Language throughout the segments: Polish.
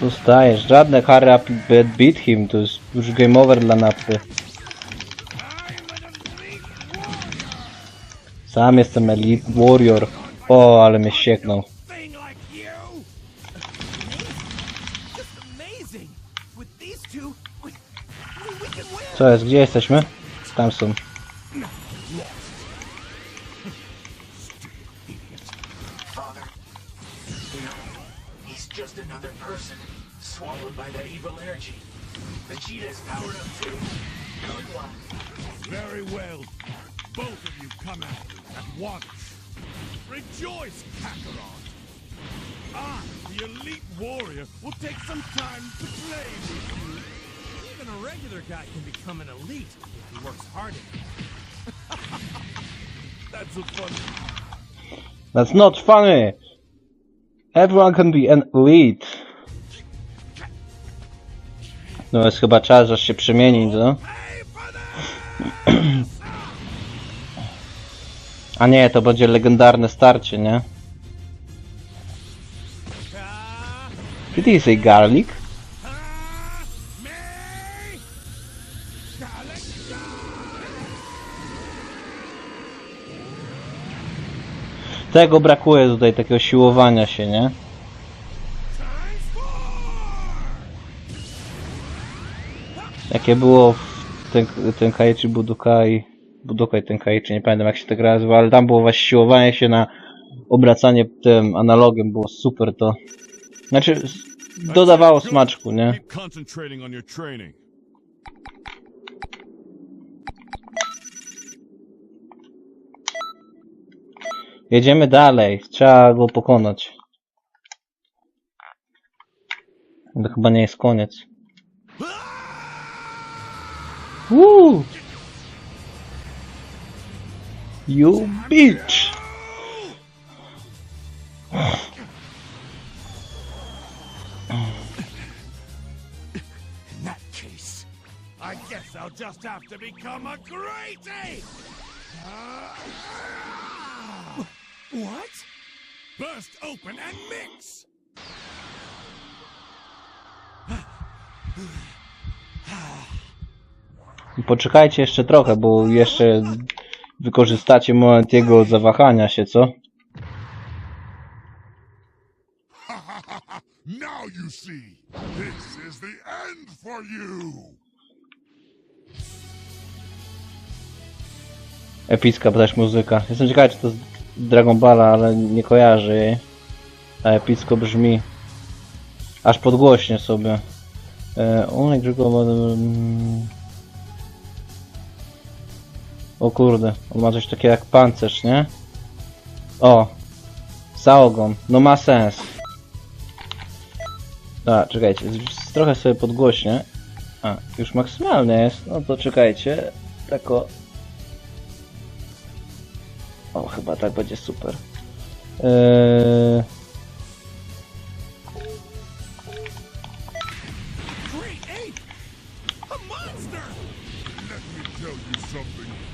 Dostajesz. Żadne Harry up beat, beat him. To jest już game over dla napy. Sam jestem Elite Warrior. O, ale mnie sieknął. Co jest? Gdzie jesteśmy? Tam są. Just another person swallowed by that evil energy. Vegeta's powered up too. Good luck. Very well. Both of you come at me at once. Rejoice, Kakarot. I, the elite warrior, will take some time to play with you. Even a regular guy can become an elite if he works hard enough. That's so funny. That's not funny! Everyone can be an elite. No jest chyba czas, aż się przemienić, no. A nie, to będzie legendarne starcie, nie? Did he say garlic? Tego brakuje tutaj, takiego siłowania się, nie? Jakie było w ten, Tenkaichi Budokai, Budokai Tenkaichi, nie pamiętam jak się gra nazywa, ale tam było właśnie siłowanie się na obracanie tym analogiem, było super to. Znaczy, dodawało smaczku, nie? Jedziemy dalej, trzeba go pokonać. To chyba nie jest koniec. Woo! You bitch! I'll just have to become a great ape! What? Burst open and mix! Poczekajcie jeszcze trochę, bo jeszcze wykorzystacie moment jego zawahania się, co? Now you see, this is the end for you. Epicka też muzyka. Jestem ciekawy, czy to Dragon Balla, ale nie kojarzę jej. A epicko brzmi. Aż podgłośnie sobie. E, mm. O kurde, on ma coś takiego jak pancerz, nie? O! Zaogon, no ma sens. A, czekajcie, trochę sobie podgłośnie. A, już maksymalnie jest, no to czekajcie. Tak o, chyba tak będzie super. Eee!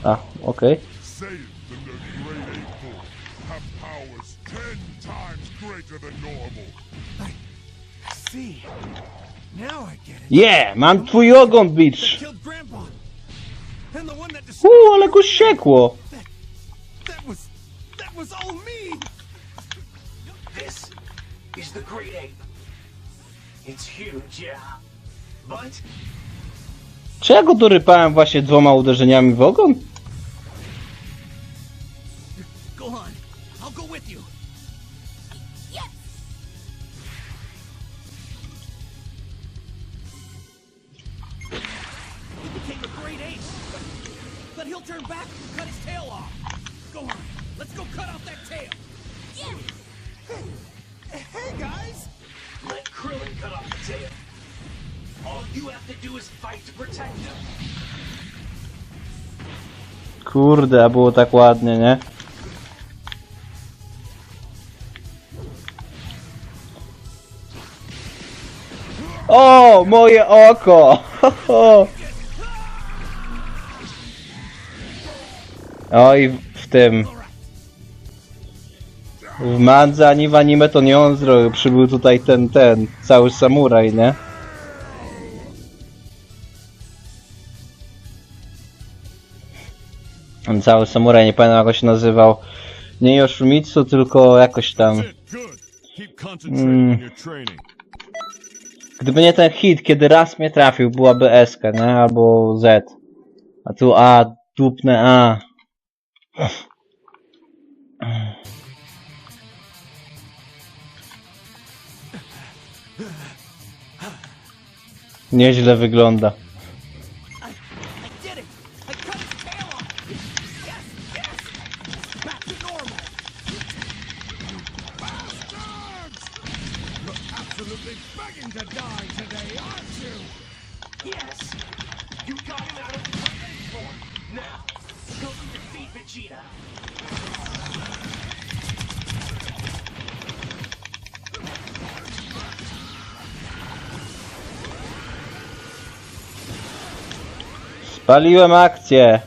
A okej. It. Yeah, mam twój ogon, bitch! Uuu, ale go siekło! This is the Great Ape. It's huge, yeah. But Czy ja go dorypałem właśnie dwoma uderzeniami w ogon? Go on, I'll go with you. He became a great ape, but, but he'll turn back and cut his tail off. Go on, let's go cut off that tail. Hey, hey guys! let Krillin cut off the tail. All you have to do is fight to protect him. Kurde, a było tak ładnie, nie? O, moje oko! Oj, w tym. W mandze ani w anime to nie on zrobił, przybył tutaj ten, ten, cały samuraj, nie? Ten Cały samuraj, nie pamiętam jak on się nazywał. Nie Yoshimitsu, tylko jakoś tam. Mm. on. Gdyby nie ten hit, kiedy raz mnie trafił, byłaby S, nie? Albo Z. A tu A, dupne A. Nieźle wygląda. Spaliłem akcję.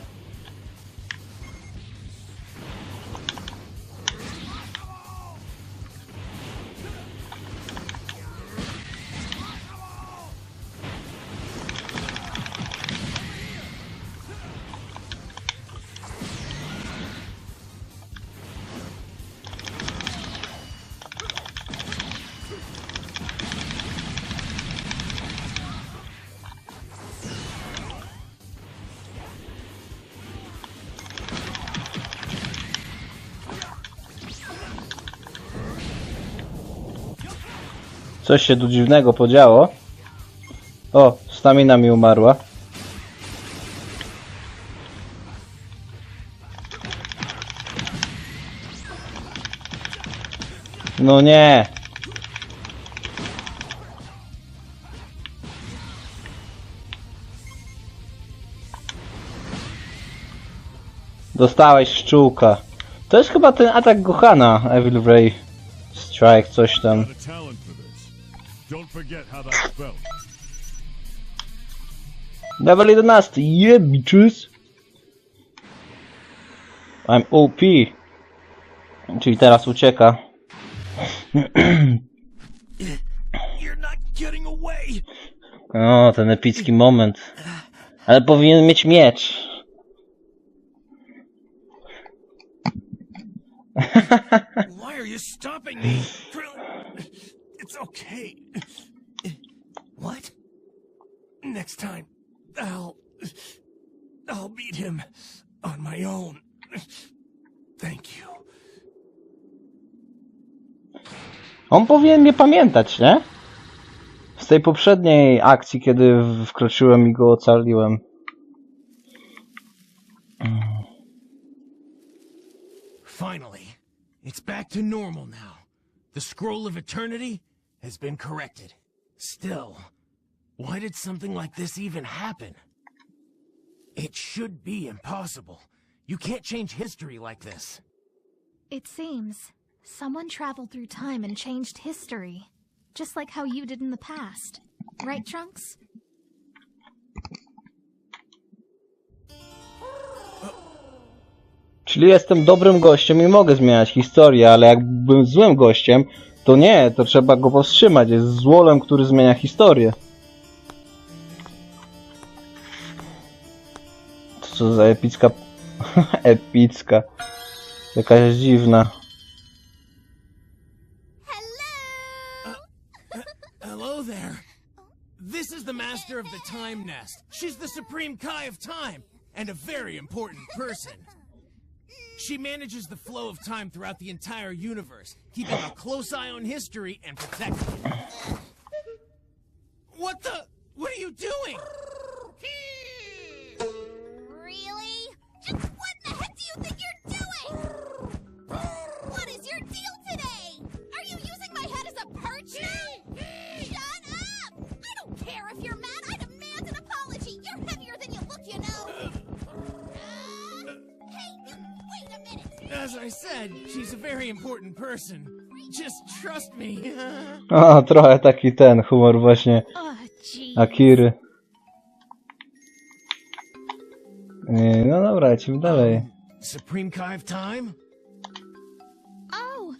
Coś się tu dziwnego podziało. O, stamina mi umarła. No nie. Dostałeś szczółka. To jest chyba ten atak Gohana, Evil Ray Strike, coś tam. Don't forget how that felt. Level 11, yeah bitches! I'm OP. Czyli teraz ucieka. O, ten epicki moment. Ale powinien mieć miecz. Why are you stopping me? It's okay. What? Next time, I'll. I'll beat him on my own. Thank you. On powinien mnie pamiętać, nie? Z tej poprzedniej akcji, kiedy wkroczyłem i go ocaliłem. Finally, it's back to normal now. The scroll of eternity has been corrected. Still, why did something like this even happen? It should be impossible. You can't change history like this. It seems someone traveled through time and changed history. Just like how you did in the past. Right, Trunks? Czyli jestem dobrym gościem i mogę zmieniać historię, ale jakbym złym gościem, to nie, to trzeba go powstrzymać. Jest złolem, który zmienia historię. To co za epicka... epicka. Jakaś dziwna. Hello there. This is the master of the Time Nest. She's the Supreme Kai of Time, and a very important person. She manages the flow of time throughout the entire universe, keeping a close eye on history and protecting it. What the? What are you doing? As I said, she's a very important person. Just trust me. A, trochę taki ten humor właśnie gee. Akiry. Yy, No dobra, lecimy dalej. Um, Supreme Kai of Time? Oh,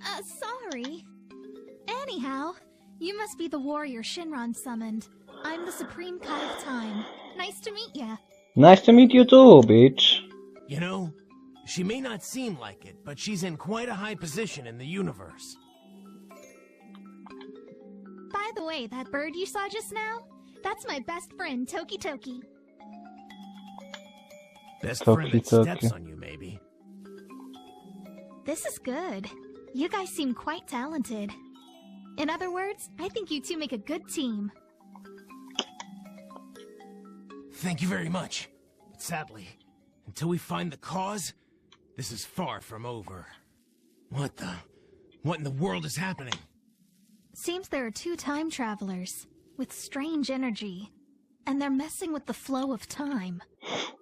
uh, sorry. Anyhow, you must be the warrior Shinron summoned. I'm the Supreme Kai of Time. Nice to meet ya. Nice to meet you too, bitch. You know, she may not seem like it, but she's in quite a high position in the universe. By the way, that bird you saw just now? That's my best friend, Toki Toki. Best Toki, friend that Toki. steps on you, maybe. This is good. You guys seem quite talented. In other words, I think you two make a good team. Thank you very much. But sadly, until we find the cause, this is far from over. What the? What in the world is happening? Seems there are two time travelers with strange energy, and they're messing with the flow of time.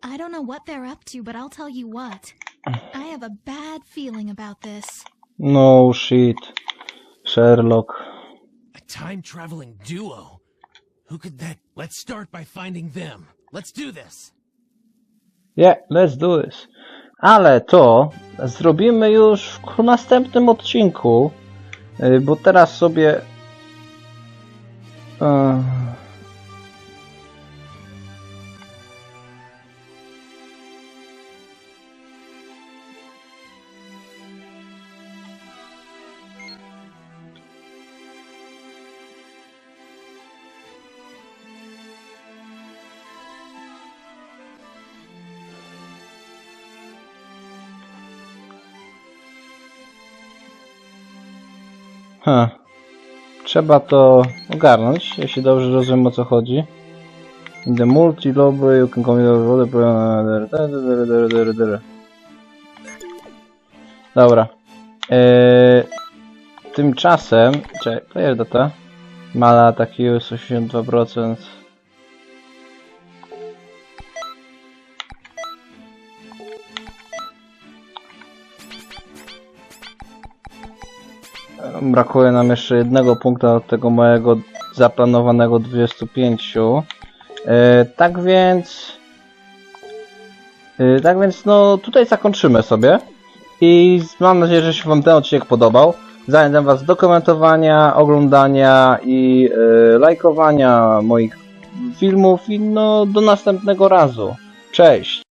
I don't know what they're up to, but I'll tell you what. I have a bad feeling about this. No shit. Sherlock. A time traveling duo? Who could that? Let's start by finding them. Let's do this. Yeah, let's do this. Ale to zrobimy już w następnym odcinku, y, bo teraz sobie... Ha. Trzeba to ogarnąć, jeśli dobrze rozumiem o co chodzi. In the multi-lobby you can commit Dobra. Eee, tymczasem... Czekaj, player data. Mala ataki use 82%. Brakuje nam jeszcze jednego punkta od tego mojego zaplanowanego 25. E, tak więc. E, tak więc, no tutaj zakończymy sobie. I mam nadzieję, że się Wam ten odcinek podobał. Zachęcam Was do komentowania, oglądania i e, lajkowania moich filmów. I no do następnego razu. Cześć!